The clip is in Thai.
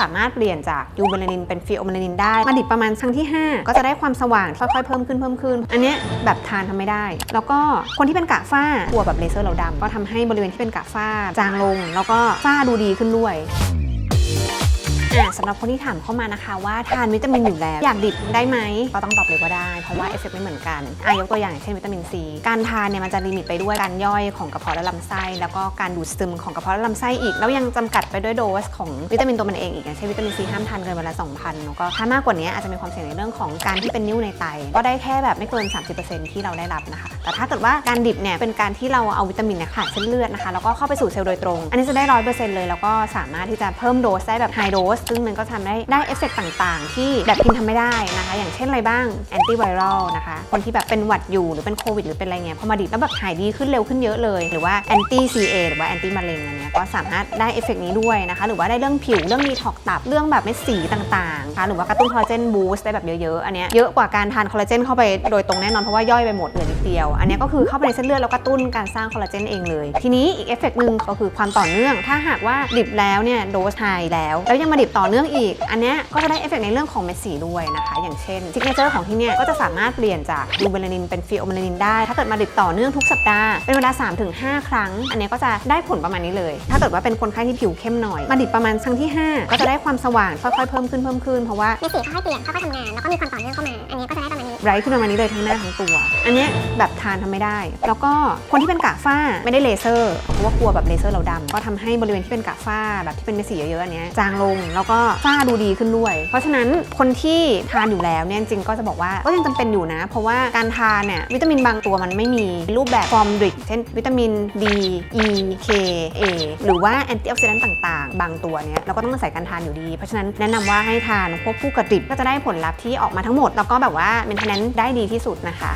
สามารถเปลี่ยนจากยูเมลานินเป็นฟิโอเมลานินได้มาดิบประมาณครั้งที่ 5 ก็จะได้ความสว่างค่อยๆเพิ่มขึ้นเพิ่มขึ้น อันนี้แบบทานทำไม่ได้ แล้วก็คนที่เป็นกะฝ้ากลัวแบบเลเซอร์เราดำก็ทำให้บริเวณที่เป็นกะฝ้าจางลง แล้วก็ฝ้าดูดีขึ้นด้วย อะสำหรับคนที่ถามเข้ามานะคะ ว่าทานวิตามินอยู่แล้ว อยากดิบได้ไหมก็ต้องตอบเลยว่าได้ เพราะว่าเอฟเฟกต์ไม่เหมือนกันอะยกตัวอย่างอย่างเช่นวิตามินซีการทานเนี่ยมันจะลิมิตไปด้วยการย่อยของกระเพาะและลำไส้ แล้วก็การดูดซึมของกระเพาะและลำไส้อีก แล้วยังจำกัดไปด้วยโดสของวิตามินตัวมันเองอีกอย่างเช่นวิตามินซีห้ามทานเกินวันละ2,000แล้วก็ถ้ามากกว่านี้อาจจะมีความเสี่ยงในเรื่องของการที่เป็นนิ่วในไต ก็ได้แค่แบบไม่เกิน 30%ที่เราได้รับนะคะ แต่ถ้าเกิดว่าการดิบเนี่ยเป็นการที่เราเอาวิตามินเนี่ยขาดเส้นเลือดนะคะแล้วก็เข้าไปสู่เซลล์โดยตรง อันนี้จะได้ร้อยเปอร์เซ็นต์เลยแล้วก็สามารถที่จะเพิ่มโดสได้แบบไฮโดสซึ่งมันก็ทำได้ได้เอฟเฟกต์ต่างๆ ที่แบบกินทำไม่ได้นะคะ อย่างเช่นอะไรบ้างแอนตี้ไวรัลนะคะ คนที่แบบเป็นหวัดอยู่หรือเป็นโควิดหรือเป็นอะไรเงี้ยพอมาดิบแล้วแบบหายดีขึ้นเร็วขึ้นเยอะเลย หรือว่าแอนตี้ซีเอหรือว่าแอนตี้มะเร็งอันเนี้ยก็สามารถได้เอฟเฟกต์นี้ด้วยนะคะ หรือว่าได้เรื่องผิวเรื่องดีท็อกตับเรื่องแบบเม็ดสีต่างๆนะคะหรือว่ากระตุ้นคอลลาเจนบูสต์ได้แบบเยอะๆอันเนี้ยเยอะกว่าการทานคอลลาเจนเข้าไปโดยตรงแน่นอนเพราะว่าย่อยไปหมดเลือนิดเดียว อันเนี้ยก็คือเข้าไปในเส้นเลือดแล้วกระตุ้นการสร้างคอลลาเจนเองเลย ทีนี้อีกเอฟเฟกต์หนึ่งก็คือความต่อเนื่อง ถ้าหากว่าดิบแล้วเนี่ยโดสไฮแล้ว แล้วยังมาดิบต่อเนื่องอีก อันเนี้ยก็จะได้เอฟเฟกต์ในเรื่องของเม็ดสีด้วยนะคะ อย่างเช่นซิกเนเจอร์ของที่เนี่ยก็จะสามารถเปลี่ยนจากดูเบลานินเป็นฟิโอเบลานินได้ ถ้าเกิดมาดิดต่อเนื่องทุกสัปดาห์เป็นเวลา 3-5 ครั้ง อันเนี้ยก็จะได้ผลประมาณนี้เลย ถ้าเกิดว่าเป็นคนไข้ที่ผิวเข้มหน่อย มาดิดประมาณครั้งที่ 5 ก็จะได้ความสว่างค่อยๆเพิ่มขึ้นเพิ่มขึ้นเพราะว่ามีสีค่อยๆเปลี่ยนค่อยๆทำงานแล้วก็มีความต่อเนื่องเข้ามาอันนี้ก็จะได้ ไรท์ขึ้นประมาณนี้เลยทั้งหน้าทั้งตัว อันนี้แบบทานทำไม่ได้ แล้วก็คนที่เป็นกระฝ้าไม่ได้เลเซอร์เพราะว่ากลัวแบบเลเซอร์เราดำก็ทำให้บริเวณที่เป็นกระฝ้าแบบที่เป็นเม็ดสีเยอะๆอันนี้จางลงแล้วก็ฝ้าดูดีขึ้นด้วย เพราะฉะนั้นคนที่ทานอยู่แล้วเนี่ยจริงก็จะบอกว่าก็ยังจำเป็นอยู่นะ เพราะว่าการทานเนี่ยวิตามินบางตัวมันไม่มีรูปแบบฟอร์มดริกเช่นวิตามิน D E K A หรือว่าแอนตี้ออกซิแดนต์ต่างๆ บางตัวเนี่ยเราก็ต้องอาศัยการทานอยู่ดี เพราะฉะนั้นแนะนำว่าให้ทานควบคู่กับดริปก็จะได้ผลลัพธ์ที่ออกมาทั้งหมดแล้วก็แบบว่าเมนเทนแนนได้ดีที่สุดนะคะ